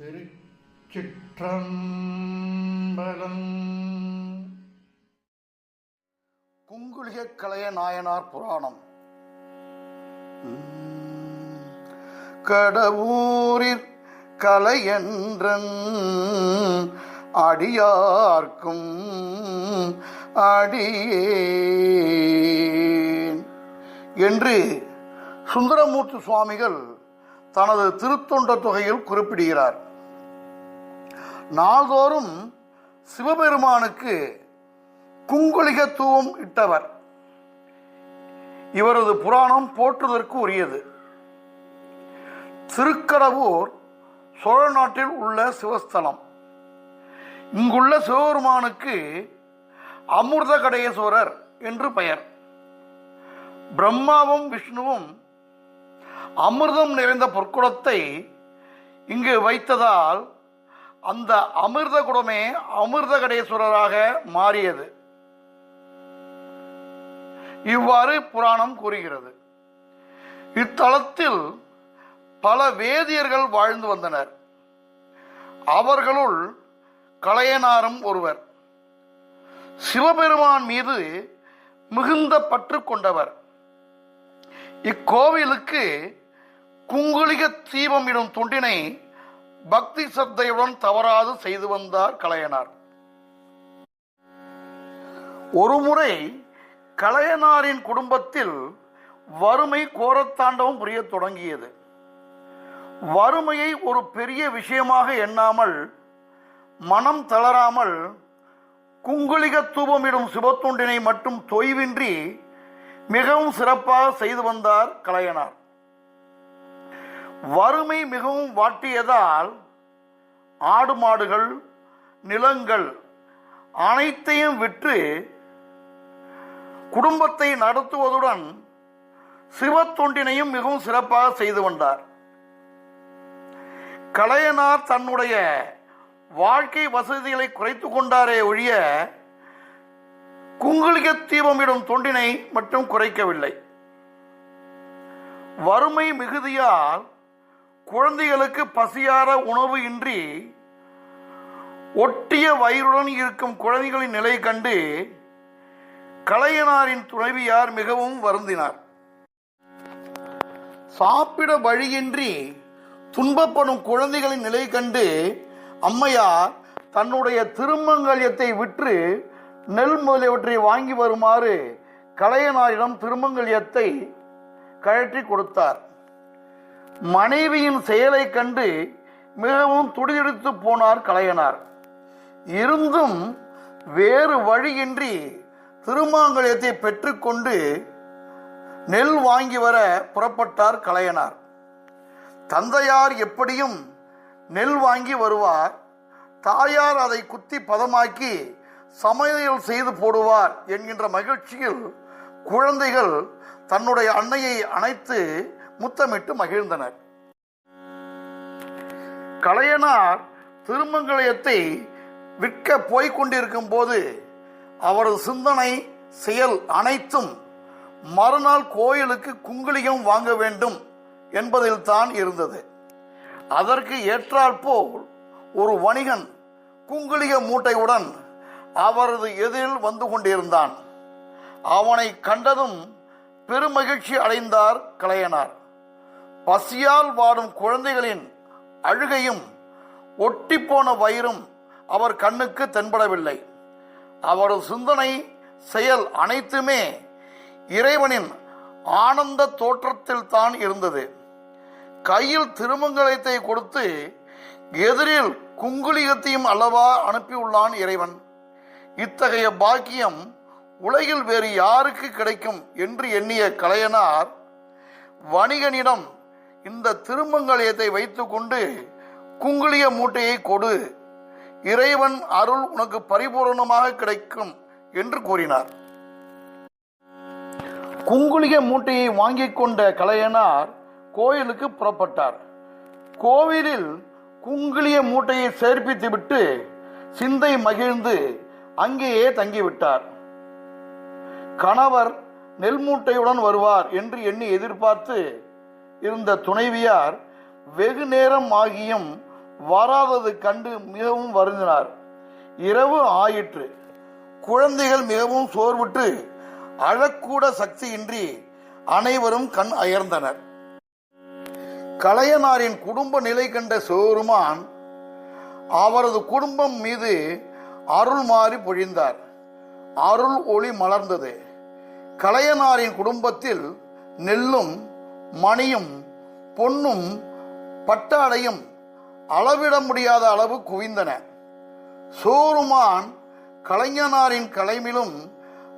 திருச்சிற்றம்பலம். குங்குளிக கலைய நாயனார் புராணம். கடவுரிற் கலையன்றன் அடியார்க்கும் அடியேன் என்று சுந்தரமூர்த்தி சுவாமிகள் தனது திருத்தொண்ட தொகையில் குறிப்பிடுகிறார். நாள்தோறும் சிவபெருமானுக்கு குங்குளிகத்துவம் இட்டவர். இவரது புராணம் போற்றுவதற்கு உரியது. திருக்கடவூர் சோழ நாட்டில் உள்ள சிவஸ்தலம். இங்குள்ள சிவபெருமானுக்கு அமிர்த கடேஸ்வரர் என்று பெயர். பிரம்மாவும் விஷ்ணுவும் அமிர்தம் நிறைந்த பொற்குடத்தை இங்கு வைத்ததால் அந்த அமிர்த குடமே அமிர்த கடேஸ்வரராக மாறியது. இவ்வாறு புராணம் கூறுகிறது. இத்தலத்தில் பல வேதியர்கள் வாழ்ந்து வந்தனர். அவர்களுள் கலையனாரும் ஒருவர். சிவபெருமான் மீது மிகுந்த பற்று கொண்டவர். இக்கோவிலுக்கு குங்குளிக தீபம் இடும் தொண்டினை பக்தி சத்தையுடன் தவறாது செய்து வந்தார் கலையனார். ஒருமுறை கலையனாரின் குடும்பத்தில் வறுமை கோரத்தாண்டவம் புரியத் தொடங்கியது. வறுமையை ஒரு பெரிய விஷயமாக எண்ணாமல் மனம் தளராமல் குங்குளிக தூபமிடும் சிவத்தொண்டினை மட்டும் தொய்வின்றி மிகவும் சிறப்பாக செய்து வந்தார் கலையனார். வறுமை மிகவும் வாட்டியதால் ஆடு மாடுகள் நிலங்கள் அனைத்தையும் விற்று குடும்பத்தை நடத்துவதுடன் சிவத்தொண்டினையும் மிகவும் சிறப்பாக செய்து வந்தார். கலையனார் தன்னுடைய வாழ்க்கை வசதிகளை குறைத்து கொண்டாரே ஒழிய குங்குளிக தீபமிடும் தொண்டினை மட்டும் குறைக்கவில்லை. வறுமை மிகுதியால் குழந்தைகளுக்கு பசியார உணவு இன்றி ஒட்டிய வயிறுடன் இருக்கும் குழந்தைகளின் நிலை கண்டு கலையனாரின் துணைவியார் மிகவும் வருந்தினார். சாப்பிட வழியின்றி துன்பப்படும் குழந்தைகளின் நிலை கண்டு அம்மையார் தன்னுடைய திருமங்கல்யத்தை விற்று நெல் முதலியவற்றை வாங்கி வருமாறு கலையனாரிடம் திருமங்கல்யத்தை கழற்றி கொடுத்தார். மனைவியின் செயலை கண்டு மிகவும் துடிதுடித்து போனார் கலையனார். இருந்தும் வேறு வழியின்றி திருமாங்கல்யத்தை பெற்றுக்கொண்டு நெல் வாங்கி வர புறப்பட்டார் கலையனார். தந்தையார் எப்படியும் நெல் வாங்கி வருவார் தாயார் அதை குத்தி பதமாக்கி சமையல் செய்து போடுவார் என்கின்ற மகிழ்ச்சியில் குழந்தைகள் தன்னுடைய அன்னையை அணைத்து முத்தமிட்டு மகிழ்ந்தனர். கலையனார் திருமங்கலயத்தை விற்க போய்க் கொண்டிருக்கும் போது அவரது சிந்தனை செயல் அனைத்தும் மறுநாள் கோயிலுக்கு குங்குளியம் வாங்க வேண்டும் என்பதில் தான் இருந்தது. அதற்கு ஏற்றால் போல் ஒரு வணிகன் குங்குளிக மூட்டையுடன் அவரது எதிரில் வந்து கொண்டிருந்தான். அவனை கண்டதும் பெருமகிழ்ச்சி அடைந்தார் கலையனார். பசியால் வாடும் குழந்தைகளின் அழுகையும் ஒட்டிப்போன வயிறும் அவர் கண்ணுக்கு தென்படவில்லை. அவரது சிந்தனை செயல் அனைத்துமே இறைவனின் ஆனந்த தோற்றத்தில் தான் இருந்தது. கையில் திருமங்கலத்தை கொடுத்து எதிரில் குங்குலிகத்தையும் அல்லவா அனுப்பியுள்ளான் இறைவன். இத்தகைய பாக்கியம் உலகில் வேறு யாருக்கு கிடைக்கும் என்று எண்ணிய கலையனார் வணிகனிடம் இந்த திருமங்கலயத்தை வைத்துக்கொண்டு குங்குளிய மூட்டையை கொடு. இறைவன் அருள் உனக்கு பரிபூரணமாக கிடைக்கும் என்று கூறினார். குங்குளிய மூட்டையை வாங்கிக் கொண்ட கலையனார் கோயிலுக்கு புறப்பட்டார். கோவிலில் குங்குளிய மூட்டையை சேர்ப்பித்துவிட்டு சிந்தை மகிழ்ந்து அங்கேயே தங்கிவிட்டார். கணவர் நெல் மூட்டையுடன் வருவார் என்று எண்ணி எதிர்பார்த்து இருந்த துணைவியார் வெகு நேரம் ஆகியும் வராதது கண்டு மிகவும் வருந்தினார். இரவு ஆயிற்று. குழந்தைகள் மிகவும் சோர்வுற்று. அழக்கூட சக்தியின்றி அனைவரும் கண் அயர்ந்தனர். கலையனாரின் குடும்ப நிலை கண்ட சிவருமான் அவரது குடும்பம் மீது அருள் மாறி பொழிந்தார். அருள் ஒளி மலர்ந்தது. கலையனாரின் குடும்பத்தில் நெல்லும் மணியும் பொன்னும் பட்டாடையும் அளவிட முடியாத அளவு குவிந்தன. சோருமான் கலைஞனாரின் கலைவிலும்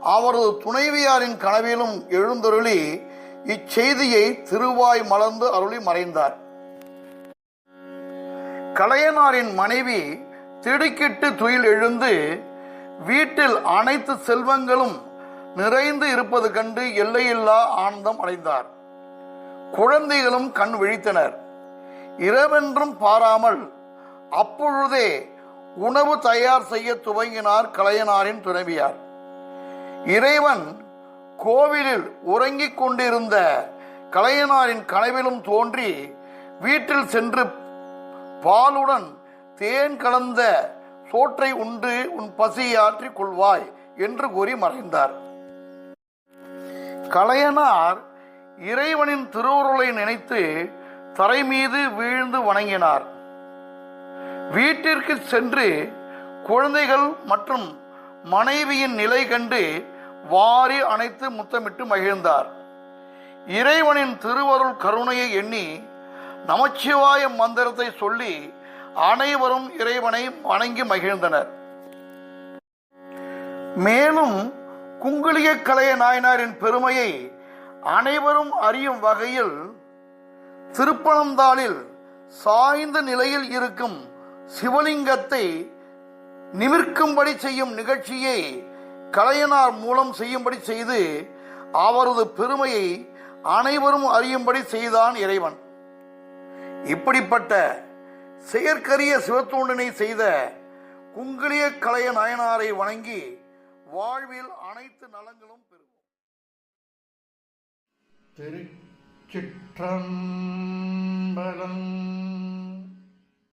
அவரது துணைவியாரின் கனவிலும் எழுந்தருளி இச்செய்தியை திருவாய் மலர்ந்து அருளி மறைந்தார். கலையனாரின் மனைவி திடுக்கிட்டு துயில் எழுந்து வீட்டில் அனைத்து செல்வங்களும் நிறைந்து இருப்பது கண்டு எல்லையில்லா ஆனந்தம் அடைந்தார். குழந்தைகளும் கண் விழித்தனர். இரவென்றும் பாராமல் அப்பொழுதே உணவு தயார் செய்ய துவங்கினார் கலையனாரின் துணைவியார். இறைவன் கோவிலில் உறங்கிக் கொண்டிருந்த கலையனாரின் கனவிலும் தோன்றி வீட்டில் சென்று பாலுடன் தேன் கலந்த சோற்றை உண்டு உன் பசியாற்றிக் கொள்வாய் என்று கூறி மறைந்தார். கலையனார் இறைவனின் திருவுருளை நினைத்து தரை மீது வீழ்ந்து வணங்கினார். வீட்டிற்கு சென்று குழந்தைகள் மற்றும் மனைவியின் நிலை கண்டு வாரி அணைத்து முத்தமிட்டு மகிழ்ந்தார். இறைவனின் திருவருள் கருணையை எண்ணி நமச்சிவாய மந்திரத்தை சொல்லி அனைவரும் இறைவனை வணங்கி மகிழ்ந்தனர். மேலும் குங்குளிய கலைய நாயனாரின் பெருமையை அனைவரும் அறியும் வகையில் திருப்பனந்தாளில் சாய்ந்த நிலையில் இருக்கும் சிவலிங்கத்தை நிமிர்க்கும்படி செய்யும் நிகழ்ச்சியை கலையனார் மூலம் செய்யும்படி செய்து அவரது பெருமையை அனைவரும் அறியும்படி செய்தான் இறைவன். இப்படிப்பட்ட செயற்கரிய சிவத்தூண்டனை செய்த குங்கிலிய கலைய நாயனாரை வணங்கி வாழ்வில் அனைத்து நலங்களும் திருச்சிற்றம்பலம்